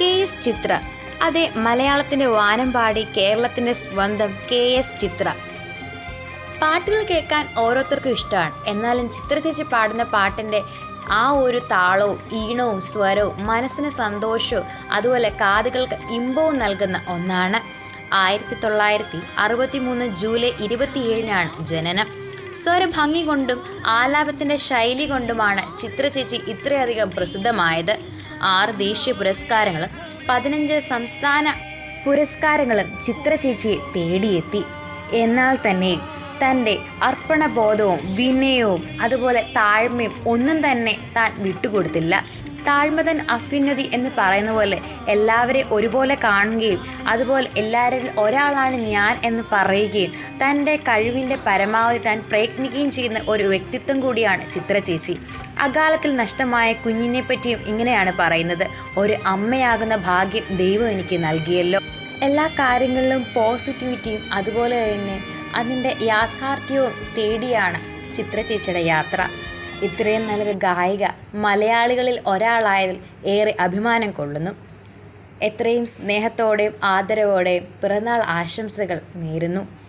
K S ചിത്ര. അതെ മലയാളത്തിന്റെ വാനമ്പാടി കേരളത്തിന്റെ സ്വന്തം കെ എസ് ചിത്ര. പാട്ടുകൾ കേൾക്കാൻ ഓരോരുത്തർക്കും ഇഷ്ടമാണ്. എന്നാലും ചിത്ര ചേച്ചി പാടുന്ന പാട്ടിന്റെ ആ ഒരു താളവും ഈണവും സ്വരവും മനസ്സിന് സന്തോഷവും അതുപോലെ കാതുകൾക്ക് ഇമ്പവും നൽകുന്ന ഒന്നാണ്. ആയിരത്തി തൊള്ളായിരത്തി അറുപത്തി മൂന്ന് ജൂലൈ ഇരുപത്തിയേഴിനാണ് ജനനം. സ്വരഭംഗി കൊണ്ടും ആലാപത്തിന്റെ ശൈലി കൊണ്ടുമാണ് ചിത്ര ചേച്ചി ഇത്രയധികം പ്രസിദ്ധമായത്. ആറ് ദേശീയ പുരസ്കാരങ്ങളും പതിനഞ്ച് സംസ്ഥാന പുരസ്കാരങ്ങളും ചിത്ര ചേച്ചിയെ തേടിയെത്തി. എന്നാൽ തന്നെ തന്റെ അർപ്പണബോധവും വിനയവും അതുപോലെ താഴ്മയും ഒന്നും തന്നെ താൻ വിട്ടുകൊടുത്തില്ല. താഴ്മതൻ അഫിന്നതി എന്ന് പറയുന്ന പോലെ എല്ലാവരെയും ഒരുപോലെ കാണുകയും അതുപോലെ എല്ലാവരിൽ ഒരാളാണ് ഞാൻ എന്ന് പറയുകയും തന്റെ കഴിവിന്റെ പരമാവധി താൻ പ്രയത്നിക്കുകയും ചെയ്യുന്ന ഒരു വ്യക്തിത്വം കൂടിയാണ് ചിത്ര ചേച്ചി. അകാലത്തിൽ നഷ്ടമായ കുഞ്ഞിനെ പറ്റിയും ഇങ്ങനെയാണ് പറയുന്നത്. ഒരു അമ്മയാകുന്ന ഭാഗ്യം ദൈവം എനിക്ക് നൽകിയല്ലോ. എല്ലാ കാര്യങ്ങളിലും പോസിറ്റിവിറ്റിയും അതുപോലെ തന്നെ അതിന്റെ യാഥാർത്ഥ്യവും തേടിയാണ് ചിത്ര ചേച്ചിയുടെ യാത്ര. ഇത്രയും നല്ലൊരു ഗായിക മലയാളികളിൽ ഒരാളായതിൽ ഏറെ അഭിമാനം കൊള്ളുന്നു. എത്രയും സ്നേഹത്തോടെയും ആദരവോടെയും പിറന്നാൾ ആശംസകൾ നേരുന്നു.